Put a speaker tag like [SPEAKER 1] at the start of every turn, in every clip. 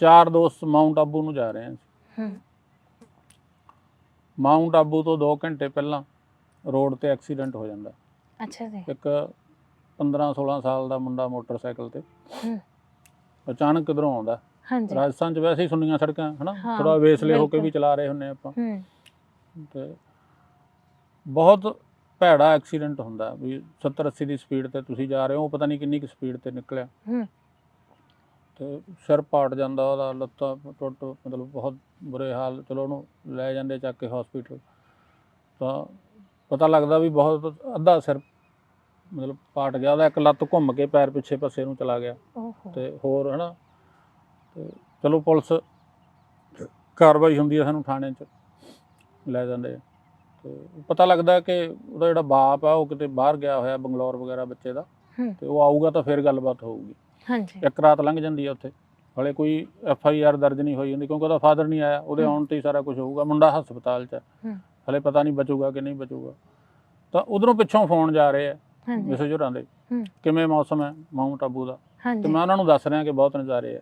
[SPEAKER 1] ਚਾਰ ਦੋਸਤ ਮਾਊਂਟ ਆਬੂ ਨੂੰ ਜਾ ਰਹੇ ਹਾਂ
[SPEAKER 2] ਹੂੰ।
[SPEAKER 1] ਮਾਊਂਟ ਆਬੂ ਤੋਂ 2 ਘੰਟੇ ਪਹਿਲਾਂ ਰੋਡ ਤੇ ਐਕਸੀਡੈਂਟ ਹੋ ਜਾਂਦਾ।
[SPEAKER 2] ਅੱਛਾ ਜੀ।
[SPEAKER 1] ਇੱਕ 15 16 ਸਾਲ ਦਾ ਮੁੰਡਾ ਮੋਟਰਸਾਈਕਲ ਤੇ।
[SPEAKER 2] ਹੂੰ।
[SPEAKER 1] ਅਚਾਨਕ ਕਿਧਰੋਂ ਆਉਂਦਾ।
[SPEAKER 2] ਹਾਂਜੀ।
[SPEAKER 1] ਰਾਜਸਥਾਨ 'ਚ ਵੈਸੇ ਹੀ ਸੁੰਨੀਆਂ ਸੜਕਾਂ ਹਨਾ ਥੋੜਾ ਵੇਸਲੇ ਹੋ ਕੇ। ਵੀ ਚਲਾ ਰਹੇ ਹੁੰਨੇ ਆਪਾਂ।
[SPEAKER 2] ਹੂੰ।
[SPEAKER 1] ਤੇ ਬਹੁਤ ਭੈੜਾ ਐਕਸੀਡੈਂਟ ਹੁੰਦਾ ਵੀ 70 80 ਦੀ ਸਪੀਡ ਤੇ ਤੁਸੀਂ ਜਾ ਰਹੇ ਹੋ ਪਤਾ ਨਹੀਂ ਕਿੰਨੀ ਕੁ ਸਪੀਡ ਤੇ ਨਿਕਲਿਆ।
[SPEAKER 2] ਹੂੰ।
[SPEAKER 1] ਤੇ ਸਿਰ ਪਾਟ ਜਾਂਦਾ ਉਹਦਾ ਲੱਤਾਂ ਟੁੱਟ ਮਤਲਬ ਬਹੁਤ ਬੁਰੇ ਹਾਲ ਚਲੋ ਉਹਨੂੰ ਲੈ ਜਾਂਦੇ ਚੱਕ ਕੇ ਹਸਪੀਟਲ ਤਾਂ ਪਤਾ ਲੱਗਦਾ ਵੀ ਬਹੁਤ ਅੱਧਾ ਸਿਰ ਮਤਲਬ ਪਾਟ ਗਿਆ ਉਹਦਾ ਇੱਕ ਲੱਤ ਘੁੰਮ ਕੇ ਪੈਰ ਪਿੱਛੇ ਪਾਸੇ ਨੂੰ ਚਲਾ ਗਿਆ। ਤੇ ਹੋਰ ਹਨਾ ਤੇ ਚਲੋ ਪੁਲਿਸ ਕਾਰਵਾਈ ਹੁੰਦੀ ਹੈ ਸਾਨੂੰ ਥਾਣੇ 'ਚ ਲੈ ਜਾਂਦੇ ਤੇ ਪਤਾ ਲੱਗਦਾ ਕਿ ਉਹਦਾ ਜਿਹੜਾ ਬਾਪ ਆ ਉਹ ਕਿਤੇ ਬਾਹਰ ਗਿਆ ਹੋਇਆ ਬੰਗਲੌਰ ਵਗੈਰਾ ਬੱਚੇ ਦਾ। ਤੇ ਉਹ ਆਊਗਾ ਤਾਂ ਫਿਰ ਗੱਲਬਾਤ ਹੋਊਗੀ।
[SPEAKER 2] ਹਾਂਜੀ।
[SPEAKER 1] ਇੱਕ ਰਾਤ ਲੰਘ ਜਾਂਦੀ ਆ ਉੱਥੇ। ਹਲੇ ਕੋਈ ਐਫ ਆਈ ਆਰ ਦਰਜ ਨਹੀਂ ਹੋਈ ਹੁੰਦੀ ਕਿਉਂਕਿ ਉਹਦਾ ਫਾਦਰ ਨਹੀਂ ਆਇਆ। ਉਹਦੇ
[SPEAKER 2] ਹੂੰ।
[SPEAKER 1] ਆਉਣ ਤੇ ਹੀ ਸਾਰਾ ਕੁਝ ਹੋਊਗਾ। ਮੁੰਡਾ ਹਸਪਤਾਲ 'ਚ ਹੈ
[SPEAKER 2] ਹੂੰ।
[SPEAKER 1] ਹਲੇ ਪਤਾ ਨਹੀਂ ਬਚੂਗਾ ਕਿ ਨਹੀਂ ਬਚੂਗਾ। ਤਾਂ ਉਧਰੋਂ ਪਿੱਛੋਂ ਫੋਨ ਜਾ ਰਹੇ ਆ
[SPEAKER 2] ਹਾਂਜੀ।
[SPEAKER 1] ਮਿਸੇ ਜੁਰਾਂ ਦੇ।
[SPEAKER 2] ਹੂੰ।
[SPEAKER 1] ਕਿਵੇਂ ਮੌਸਮ ਹੈ ਮਾਊਂਟ ਆਬੂ ਦਾ? ਤੇ ਮੈਂ ਉਹਨਾਂ ਨੂੰ ਦੱਸ ਰਿਹਾ ਕਿ ਬਹੁਤ ਨਜ਼ਾਰੇ ਆ।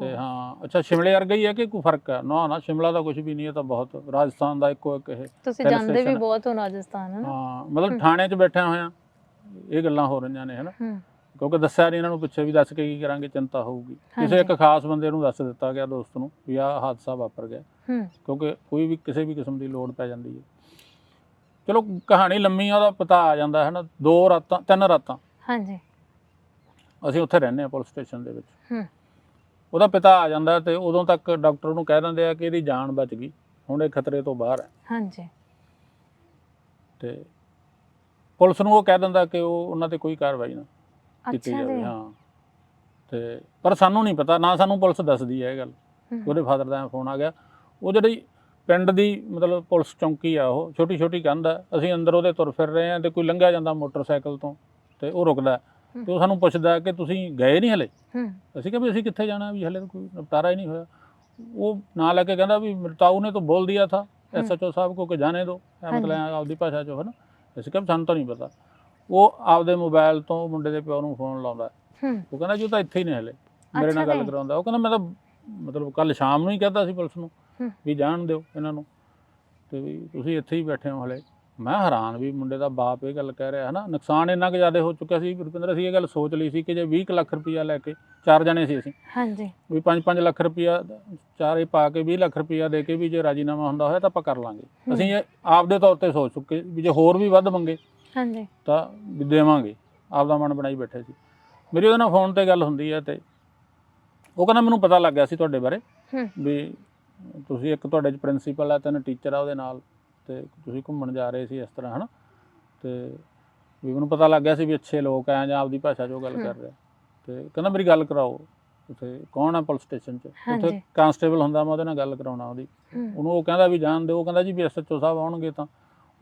[SPEAKER 1] ਤੇ ਹਾਂ ਅੱਛਾ ਸ਼ਿਮਲੇ ਵਰਗਾ ਹੀ ਹੈ ਕਿ ਕੋਈ ਫ਼ਰਕ ਹੈ ਨਾ ਨਾ ਸ਼ਿਮਲਾ ਦਾ ਕੁਝ ਵੀ ਨਹੀਂ ਹੈ ਤਾਂ ਬਹੁਤ ਰਾਜਸਥਾਨ ਦਾ ਇੱਕੋ ਇੱਕ ਇਹ
[SPEAKER 2] ਤੁਸੀਂ ਜਾਂਦੇ ਵੀ
[SPEAKER 1] ਹੈ।
[SPEAKER 2] ਬਹੁਤ ਹੋ ਰਾਜਸਥਾਨ ਹੈ ਨਾ
[SPEAKER 1] ਹਾਂ ਮਤਲਬ
[SPEAKER 2] ਹੂੰ।
[SPEAKER 1] ਥਾਣੇ 'ਚ ਬੈਠਿਆ ਹੋਇਆ। ਇਹ ਗੱਲਾਂ ਹੋ ਰਹੀਆਂ ਨੇ ਹਨਾ?
[SPEAKER 2] ਹੂੰ।
[SPEAKER 1] ਕਿਉਂਕਿ ਦੱਸਿਆ ਨਹੀਂ ਇਹਨਾਂ ਨੂੰ ਪਿੱਛੇ ਵੀ ਦੱਸ ਕੇ ਕੀ ਕਰਾਂਗੇ ਚਿੰਤਾ ਹੋਊਗੀ। ਕਿਸੇ। ਇੱਕ ਖਾਸ ਬੰਦੇ ਨੂੰ ਦੱਸ ਦਿੱਤਾ ਗਿਆ ਦੋਸਤ ਨੂੰ ਵੀ ਆਹ ਹਾਦਸਾ ਵਾਪਰ ਗਿਆ।
[SPEAKER 2] ਹੂੰ।
[SPEAKER 1] ਕਿਉਂਕਿ ਕੋਈ ਵੀ ਕਿਸੇ ਵੀ ਕਿਸਮ ਦੀ ਲੋੜ ਪੈ ਜਾਂਦੀ ਹੈ। ਚਲੋ ਕਹਾਣੀ ਲੰਮੀ ਆ ਉਹਦਾ ਪਤਾ ਆ ਜਾਂਦਾ ਹੈ ਨਾ ਦੋ ਰਾਤਾਂ ਤਿੰਨ ਰਾਤਾਂ।
[SPEAKER 2] ਹਾਂਜੀ।
[SPEAKER 1] ਅਸੀਂ ਉੱਥੇ ਰਹਿੰਦੇ ਆ ਪੁਲਿਸ ਸਟੇਸ਼ਨ ਦੇ ਵਿੱਚ।
[SPEAKER 2] ਹੂੰ।
[SPEAKER 1] ਉਹਦਾ ਪਿਤਾ ਆ ਜਾਂਦਾ ਤੇ ਉਦੋਂ ਤੱਕ ਡਾਕਟਰ ਨੂੰ ਕਹਿ ਦਿੰਦੇ ਆ ਕਿ ਇਹਦੀ ਜਾਨ ਬਚ ਗਈ। ਹੁਣ ਇਹ ਖਤਰੇ ਤੋਂ ਬਾਹਰ ਹੈ।
[SPEAKER 2] ਹਾਂਜੀ।
[SPEAKER 1] ਤੇ ਪੁਲਿਸ ਨੂੰ ਉਹ ਕਹਿ ਦਿੰਦਾ ਕਿ ਉਹ ਉਹਨਾਂ ਤੇ ਕੋਈ ਕਾਰਵਾਈ ਨਾ ਕੀਤੀ
[SPEAKER 2] ਅੱਛਾ
[SPEAKER 1] ਜਾਵੇ
[SPEAKER 2] ਜੀ।
[SPEAKER 1] ਹਾਂ। ਤੇ ਪਰ ਸਾਨੂੰ ਨਹੀਂ ਪਤਾ ਨਾ ਸਾਨੂੰ ਪੁਲਿਸ ਦੱਸਦੀ ਹੈ ਇਹ ਗੱਲ। ਉਹਦੇ ਫਾਦਰ ਦਾ ਫੋਨ ਆ ਗਿਆ। ਉਹ ਜਿਹੜੀ ਪਿੰਡ ਦੀ ਮਤਲਬ ਪੁਲਿਸ ਚੌਂਕੀ ਆ ਉਹ ਛੋਟੀ ਛੋਟੀ ਕੰਧ ਆ ਅਸੀਂ ਅੰਦਰ ਉਹਦੇ ਤੁਰ ਫਿਰ ਰਹੇ ਆ ਤੇ ਕੋਈ ਲੰਘਿਆ ਜਾਂਦਾ ਮੋਟਰਸਾਈਕਲ ਤੋਂ ਤੇ ਉਹ ਰੁਕਦਾ। ਤੇ ਉਹ ਸਾਨੂੰ ਪੁੱਛਦਾ ਕਿ ਤੁਸੀਂ ਗਏ ਨਹੀਂ ਹਲੇ?
[SPEAKER 2] ਹੂੰ।
[SPEAKER 1] ਅਸੀਂ ਕਿਹਾ ਵੀ ਅਸੀਂ ਕਿੱਥੇ ਜਾਣਾ ਵੀ ਹਲੇ ਤਾਂ ਕੋਈ ਨਿਪਟਾਰਾ ਹੀ ਨਹੀਂ ਹੋਇਆ। ਉਹ ਨਾਂ ਲੈ ਕੇ ਕਹਿੰਦਾ ਵੀ ਮਰਤਾਊ ਨੇ ਤਾਂ ਬੋਲ ਦਿਆ ਥਾ ਐਸਐਚਓ ਸਾਹਿਬ ਕੋ ਕਿ ਜਾਣੇ ਦੋ।
[SPEAKER 2] ਹਾਂਜੀ।
[SPEAKER 1] ਮਤਲਬ ਆਪਦੀ ਭਾਸ਼ਾ ਚ ਹੈ ਨਾ। ਅਸੀਂ ਕਿਹਾ ਵੀ ਸਾਨੂੰ ਤਾਂ ਨਹੀਂ ਪਤਾ। ਉਹ ਆਪਦੇ ਮੋਬਾਈਲ ਤੋਂ ਮੁੰਡੇ ਦੇ ਪਿਓ ਨੂੰ ਫੋਨ ਲਾਉਂਦਾ।
[SPEAKER 2] ਹੂੰ।
[SPEAKER 1] ਉਹ ਕਹਿੰਦਾ ਜੀ ਉਹ ਤਾਂ ਇੱਥੇ ਹੀ ਨੇ ਹਲੇ। ਮੇਰੇ ਨਾਲ ਗੱਲ। ਕਰਾਉਂਦਾ। ਉਹ ਕਹਿੰਦਾ ਮੈਂ ਤਾਂ ਮਤਲਬ ਕੱਲ ਸ਼ਾਮ ਨੂੰ ਹੀ ਕਹਿੰਦਾ ਸੀ ਪੁਲਿਸ ਨੂੰ। ਵੀ ਜਾਣ ਦਿਓ ਇਹਨਾਂ ਨੂੰ। ਤੇ ਵੀ ਤੁਸੀਂ ਇੱਥੇ ਹੀ ਬੈਠੇ ਹੋ ਹਲੇ। ਮੈਂ ਹੈਰਾਨ ਵੀ ਮੁੰਡੇ ਦਾ ਬਾਪ ਇਹ ਗੱਲ ਕਹਿ ਰਿਹਾ ਹੈ ਨਾ ਨੁਕਸਾਨ ਇੰਨਾ ਕੁ ਜ਼ਿਆਦਾ ਹੋ ਚੁੱਕਿਆ ਸੀ ਰੁਪਿੰਦਰ ਅਸੀਂ ਇਹ ਗੱਲ ਸੋਚ ਲਈ ਸੀ ਕਿ ਜੇ 20 ਕੁ ਲੱਖ ਰੁਪਈਆ ਲੈ ਕੇ ਚਾਰ ਜਣੇ ਸੀ ਅਸੀਂ
[SPEAKER 2] ਹਾਂਜੀ।
[SPEAKER 1] ਵੀ 5-5 ਲੱਖ ਰੁਪਈਆ ਚਾਰੇ ਪਾ ਕੇ 20 ਲੱਖ ਰੁਪਈਆ ਦੇ ਕੇ ਵੀ ਜੇ ਰਾਜੀਨਾਮਾ ਹੁੰਦਾ ਹੋਇਆ ਤਾਂ ਆਪਾਂ ਕਰ ਲਾਂਗੇ। ਅਸੀਂ ਇਹ ਆਪਦੇ ਤੌਰ ਤੇ ਸੋਚ ਚੁੱਕੇ ਵੀ ਜੇ ਹੋਰ ਵੀ ਵੱਧ ਮੰਗੇ
[SPEAKER 2] ਹਾਂਜੀ।
[SPEAKER 1] ਤਾਂ ਵੀ ਦੇਵਾਂਗੇ ਆਪਦਾ ਮਨ ਬਣਾਈ ਬੈਠੇ ਸੀ। ਮੇਰੀ ਉਹਦੇ ਨਾਲ ਫੋਨ ਤੇ ਗੱਲ ਹੁੰਦੀ ਹੈ ਤੇ ਉਹ ਕਹਿੰਦਾ ਮੈਨੂੰ ਪਤਾ ਲੱਗ ਗਿਆ ਸੀ ਤੁਹਾਡੇ ਬਾਰੇ ਵੀ ਤੁਸੀਂ ਇੱਕ ਤੁਹਾਡੇ ਚ ਪ੍ਰਿੰਸੀਪਲ ਆ ਤਿੰਨ ਟੀਚਰ ਆ ਉਹਦੇ ਨਾਲ। ਤੇ ਤੁਸੀਂ ਘੁੰਮਣ ਜਾ ਰਹੇ ਸੀ ਇਸ ਤਰ੍ਹਾਂ ਹਨਾ? ਤੇ ਵੀ ਮੈਨੂੰ ਪਤਾ ਲੱਗ ਗਿਆ ਸੀ ਵੀ ਅੱਛੇ ਲੋਕ ਆ ਜਾਂ ਆਪਦੀ ਭਾਸ਼ਾ 'ਚੋਂ ਗੱਲ। ਕਰ ਰਿਹਾ। ਤੇ ਕਹਿੰਦਾ ਮੇਰੀ ਗੱਲ ਕਰਾਓ ਉੱਥੇ ਕੌਣ ਆ ਪੁਲਿਸ ਸਟੇਸ਼ਨ 'ਚ? ਉੱਥੇ। ਕਾਂਸਟੇਬਲ ਹੁੰਦਾ ਮੈਂ ਉਹਦੇ ਨਾਲ ਗੱਲ ਕਰਾਉਣਾ ਉਹਦੀ। ਉਹਨੂੰ ਉਹ ਕਹਿੰਦਾ ਵੀ ਜਾਣ ਦਿਓ ਉਹ ਕਹਿੰਦਾ ਜੀ ਵੀ ਐਸਐਚਓ ਸਾਹਿਬ ਆਉਣਗੇ ਤਾਂ।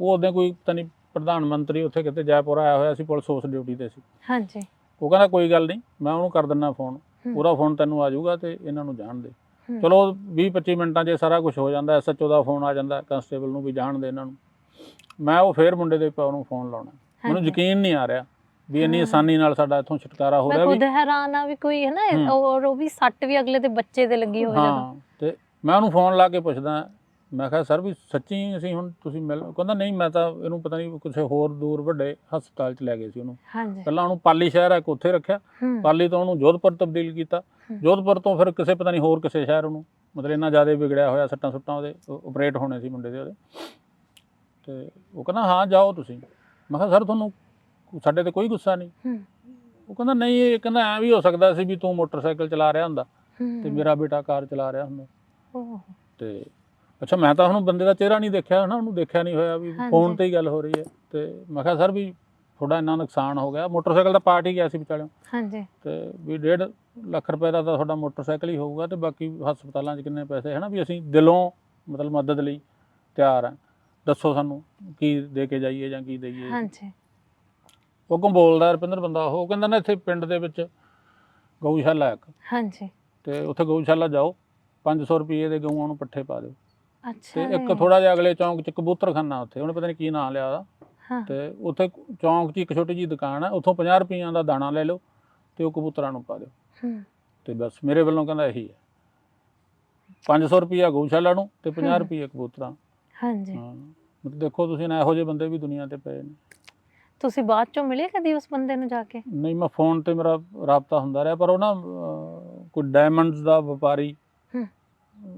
[SPEAKER 1] ਉਹ ਉਹਦੇ ਕੋਈ ਪਤਾ ਨਹੀਂ ਪ੍ਰਧਾਨ ਮੰਤਰੀ ਉੱਥੇ ਕਿਤੇ ਜੈਪੁਰ ਆਇਆ ਹੋਇਆ ਸੀ ਪੁਲਿਸ ਉਸ ਡਿਊਟੀ ਤੇ ਸੀ।
[SPEAKER 2] ਹਾਂਜੀ।
[SPEAKER 1] ਉਹ ਕਹਿੰਦਾ ਕੋਈ ਗੱਲ ਨਹੀਂ ਮੈਂ ਉਹਨੂੰ ਕਰ ਦਿੰਦਾ ਫੋਨ। ਪੂਰਾ ਫੋਨ ਤੈਨੂੰ ਆ ਜਾਊਗਾ ਤੇ ਇਹਨਾਂ ਨੂੰ ਜਾਣ ਦੇ। ਚਲੋ 20 25 ਮਿੰਟਾਂ 'ਚ ਸਾਰਾ ਕੁਝ ਹੋ ਜਾਂਦਾ ਐਸਐਚਓ ਦਾ ਫੋਨ ਆ ਜਾਂਦਾ ਕਨਸਟੇਬਲ ਨੂੰ ਵੀ ਜਾਣ ਦੇ ਇਹਨਾਂ ਨੂੰ ਮੈਂ ਉਹ ਫੇਰ ਮੁੰਡੇ ਦੇ ਪਿਓ ਨੂੰ ਫੋਨ ਲਾਉਣਾ ਮੈਨੂੰ। ਯਕੀਨ ਨਹੀਂ ਆ ਰਿਹਾ ਵੀ ਇੰਨੀ। ਆਸਾਨੀ ਨਾਲ ਸਾਡਾ ਇੱਥੋਂ ਛੁਟਕਾਰਾ ਹੋ
[SPEAKER 2] ਮੈਂ
[SPEAKER 1] ਰਿਹਾ
[SPEAKER 2] ਖੁਦ
[SPEAKER 1] ਵੀ
[SPEAKER 2] ਹੈਰਾਨ ਆ ਵੀ ਕੋਈ ਹੈ ਨਾ। ਔਰ ਉਹ ਵੀ ਸੱਟ ਵੀ ਅਗਲੇ ਦੇ ਬੱਚੇ ਤੇ ਲੱਗੀ ਜਦੋਂ
[SPEAKER 1] ਹਾਂ ਤੇ ਮੈਂ ਉਹਨੂੰ ਫੋਨ ਲਾ ਕੇ ਪੁੱਛਦਾ ਮੈਂ ਕਿਹਾ ਸਰ ਵੀ ਸੱਚੀ ਅਸੀਂ ਹੁਣ ਤੁਸੀਂ ਮਿਲ ਕਹਿੰਦਾ ਨਹੀਂ ਮੈਂ ਤਾਂ ਇਹਨੂੰ ਪਤਾ ਨਹੀਂ ਕਿਸੇ ਹੋਰ ਦੂਰ ਵੱਡੇ ਹਸਪਤਾਲ 'ਚ ਲੈ ਗਏ ਸੀ ਉਹਨੂੰ।
[SPEAKER 2] ਹਾਂਜੀ।
[SPEAKER 1] ਪਹਿਲਾਂ ਉਹਨੂੰ ਪਾਲੀ ਸ਼ਹਿਰ ਹੈ ਉੱਥੇ ਰੱਖਿਆ। ਪਾਲੀ ਤੋਂ ਉਹਨੂੰ ਜੋਧਪੁਰ ਤਬਦੀਲ ਕੀਤਾ। ਜੋਧਪੁਰ ਤੋਂ ਫਿਰ ਕਿਸੇ ਪਤਾ ਨਹੀਂ ਹੋਰ ਕਿਸੇ ਸ਼ਹਿਰ ਉਹਨੂੰ ਮਤਲਬ ਇੰਨਾ ਜ਼ਿਆਦਾ ਵਿਗੜਿਆ ਹੋਇਆ ਸੱਟਾਂ ਸੁੱਟਾਂ ਉਹਦੇ ਆਪਰੇਟ ਹੋਣੇ ਸੀ ਮੁੰਡੇ ਦੇ ਉਹਦੇ। ਤੇ ਉਹ ਕਹਿੰਦਾ ਹਾਂ ਜਾਓ ਤੁਸੀਂ। ਮੈਂ ਕਿਹਾ ਸਰ ਤੁਹਾਨੂੰ ਸਾਡੇ ਤੇ ਕੋਈ ਗੁੱਸਾ ਨਹੀਂ? ਉਹ ਕਹਿੰਦਾ ਨਹੀਂ ਇਹ ਕਹਿੰਦਾ ਐ ਵੀ ਹੋ ਸਕਦਾ ਸੀ ਵੀ ਤੂੰ ਮੋਟਰਸਾਈਕਲ ਚਲਾ ਰਿਹਾ ਹੁੰਦਾ ਤੇ ਮੇਰਾ ਬੇਟਾ ਕਾਰ ਚਲਾ ਰਿਹਾ ਹੁੰਦਾ। ਤੇ ਅੱਛਾ ਮੈਂ ਤਾਂ ਹੁਣ ਬੰਦੇ ਦਾ ਚਿਹਰਾ ਨਹੀਂ ਦੇਖਿਆ ਨਾ ਉਹਨੂੰ ਦੇਖਿਆ ਨਹੀਂ ਹੋਇਆ ਵੀ। ਫੋਨ ਤੇ ਹੀ ਗੱਲ ਹੋ ਰਹੀ ਹੈ। ਤੇ ਮੈਂ ਕਿਹਾ ਸਰ ਵੀ ਥੋੜਾ ਇੰਨਾ ਨੁਕਸਾਨ ਹੋ ਗਿਆ। ਮੋਟਰਸਾਈਕਲ ਦਾ ਪਾਰਟ ਹੀ ਗਿਆ ਸੀ ਵਿਚਾਲਿਓ।
[SPEAKER 2] ਹਾਂਜੀ।
[SPEAKER 1] ਤੇ ਵੀ 1.5 ਲੱਖ ਰੁਪਏ ਦਾ ਤਾਂ ਤੁਹਾਡਾ ਮੋਟਰਸਾਈਕਲ ਹੀ ਹੋਊਗਾ ਤੇ ਬਾਕੀ ਹਸਪਤਾਲਾਂ 'ਚ ਕਿੰਨੇ ਪੈਸੇ ਹਨਾ? ਵੀ ਅਸੀਂ ਦਿਲੋਂ ਮਤਲਬ ਮਦਦ ਲਈ ਤਿਆਰ ਆ ਦੱਸੋ ਸਾਨੂੰ ਕੀ ਦੇ ਕੇ ਜਾਈਏ ਜਾਂ ਕੀ ਦਈਏ?
[SPEAKER 2] ਹਾਂਜੀ।
[SPEAKER 1] ਉਹ ਅੱਗੋਂ ਬੋਲਦਾ ਰੁਪਿੰਦਰ ਬੰਦਾ ਉਹ ਉਹ ਕਹਿੰਦਾ ਨਾ ਇੱਥੇ ਪਿੰਡ ਦੇ ਵਿੱਚ ਗਊਸ਼ਾਲਾ ਇੱਕ।
[SPEAKER 2] ਹਾਂਜੀ।
[SPEAKER 1] ਤੇ ਉੱਥੇ ਗਊਸ਼ਾਲਾ ਜਾਓ 500 ਰੁਪਏ ਦੇ ਗਊਆਂ ਨੂੰ ਪੱਠੇ ਪਾ ਦਿਓ। ਤੇ
[SPEAKER 2] ਅੱਛਾ
[SPEAKER 1] ਇੱਕ। ਥੋੜਾ ਜਿਹਾ ਅਗਲੇ ਚੌਂਕ 'ਚ ਕਬੂਤਰਖਾਨਾ ਉੱਥੇ ਉਹਨੇ ਪਤਾ ਨਹੀਂ ਕੀ ਨਾਂ ਲਿਆ ਉਹਦਾ।
[SPEAKER 2] ਹਾਂ।
[SPEAKER 1] ਤੇ ਉੱਥੇ ਚੌਂਕ 'ਚ ਇੱਕ ਛੋਟੀ ਜੀ ਦੁਕਾਨ ਹੈ ਉੱਥੋਂ 50 ਰੁਪਈਆਂ ਦਾ ਦਾਣਾ ਲੈ ਲਓ ਤੇ ਉਹ ਕਬੂਤਰਾਂ ਨੂੰ ਪਾ ਦਿਓ।
[SPEAKER 2] ਹੂੰ।
[SPEAKER 1] ਤੇ ਬਸ ਮੇਰੇ ਵੱਲੋਂ ਕਹਿੰਦਾ ਇਹੀ ਹੈ। 500 ਰੁਪਿਆ ਗਊਸ਼ਾਲਾ ਨੂੰ ਤੇ 50
[SPEAKER 2] ਹਮ।
[SPEAKER 1] ਕਬੂਤਰਾਂ
[SPEAKER 2] ਹਾਂਜੀ।
[SPEAKER 1] ਹਾਂ ਮਤਲਬ ਦੇਖੋ ਤੁਸੀਂ ਨਾ ਇਹੋ ਜਿਹੇ ਬੰਦੇ ਵੀ ਦੁਨੀਆ ਤੇ ਪਏ ਨੇ।
[SPEAKER 2] ਤੁਸੀਂ ਬਾਅਦ ਚੋਂ ਮਿਲੇ ਕਦੀ ਉਸ ਬੰਦੇ ਨੂੰ ਜਾ ਕੇ?
[SPEAKER 1] ਨਹੀਂ ਮੈਂ ਫੋਨ ਤੇ ਮੇਰਾ ਰਾਬਤਾ ਹੁੰਦਾ ਰਿਹਾ ਪਰ ਉਹ ਨਾ ਅਹ, ਕੋਈ ਡਾਇਮੰਡਸ ਦਾ ਵਪਾਰੀ
[SPEAKER 2] ਹਮ।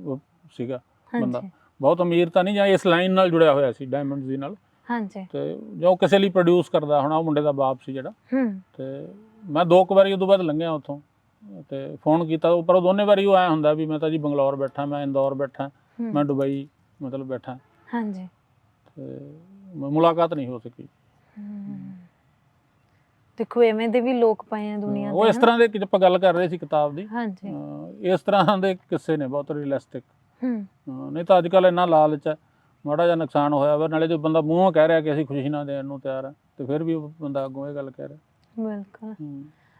[SPEAKER 1] ਉਹ ਸੀਗਾ ਬੰਦਾ।
[SPEAKER 2] ਹਾਂਜੀ
[SPEAKER 1] ਬਹੁਤ ਅਮੀਰ ਤਾਂ ਨਹੀਂ ਜਾਂ ਇਸ ਲਾਈਨ ਨਾਲ ਜੁੜਿਆ ਹੋਇਆ ਸੀ ਡਾਇਮੰਡਸ ਦੀ ਨਾਲ।
[SPEAKER 2] ਹਾਂਜੀ।
[SPEAKER 1] ਤੇ ਜੋ ਕਿਸੇ ਲਈ ਪ੍ਰੋਡਿਊਸ ਕਰਦਾ ਹੋਣਾ ਉਹ ਮੁੰਡੇ ਦਾ ਬਾਪ ਸੀ ਜਿਹੜਾ।
[SPEAKER 2] ਹੂੰ।
[SPEAKER 1] ਤੇ ਮੈਂ ਦੋ ਕੁ ਵਾਰੀ ਉਦੋਂ ਬਾਅਦ ਲੰਘਿਆ ਉੱਥੋਂ। ਤੇ ਫੋਨ ਕੀਤਾ ਉਹ- ਪਰ ਉਹ ਦੋਨੇ ਵਾਰੀ ਉਹ ਆਇਆ ਹੁੰਦਾ ਵੀ ਮੈਂ ਤਾਂ ਜੀ ਬੰਗਲੌਰ ਬੈਠਾ ਮੈਂ ਇੰਦੌਰ ਬੈਠਾ ਮੈਂ ਦੁਬਈ ਮਤਲਬ ਬੈਠਾ।
[SPEAKER 2] ਹਾਂਜੀ।
[SPEAKER 1] ਤੇ ਮ- ਮੁਲਾਕਾਤ ਨਹੀਂ ਹੋ ਸਕੀ।
[SPEAKER 2] ਦੇਖੋ ਐਵੇਂ ਦੇ ਵੀ ਲੋਕ ਪਏ ਆ ਦੁਨੀਆ
[SPEAKER 1] ਉਹ
[SPEAKER 2] ਤੇ
[SPEAKER 1] ਇਸ ਤਰ੍ਹਾਂ ਦੇ ਆਪਾਂ ਗੱਲ ਕਰ ਰਹੇ ਸੀ ਕਿਤਾਬ ਦੀ?
[SPEAKER 2] ਹਾਂਜੀ।
[SPEAKER 1] ਇਸ ਤਰ੍ਹਾਂ ਦੇ ਕਿੱਸੇ ਨੇ ਬਹੁਤ ਰੀਅਲਿਸਟਿਕ
[SPEAKER 2] ਹੂੰ।
[SPEAKER 1] ਨਹੀਂ ਤਾਂ ਅੱਜ ਕੱਲ ਇੰਨਾ ਲਾਲਚ ਹੈ। ਮਾੜਾ ਜਿਹਾ ਨੁਕਸਾਨ ਹੋਇਆ ਵਾ ਨਾਲੇ ਜੋ ਬੰਦਾ ਮੂੰਹੋਂ ਕਹਿ ਰਿਹਾ ਕਿ ਅਸੀਂ ਖੁਸ਼ੀ ਨਾਲ ਦੇਣ ਨੂੰ ਤਿਆਰ ਹਾਂ ਤੇ ਫਿਰ ਵੀ ਉਹ ਬੰਦਾ ਅੱਗੋਂ ਇਹ ਗੱਲ ਕਹਿ ਰਿਹਾ।
[SPEAKER 2] ਬਿਲਕੁਲ।
[SPEAKER 1] ਹੂੰ।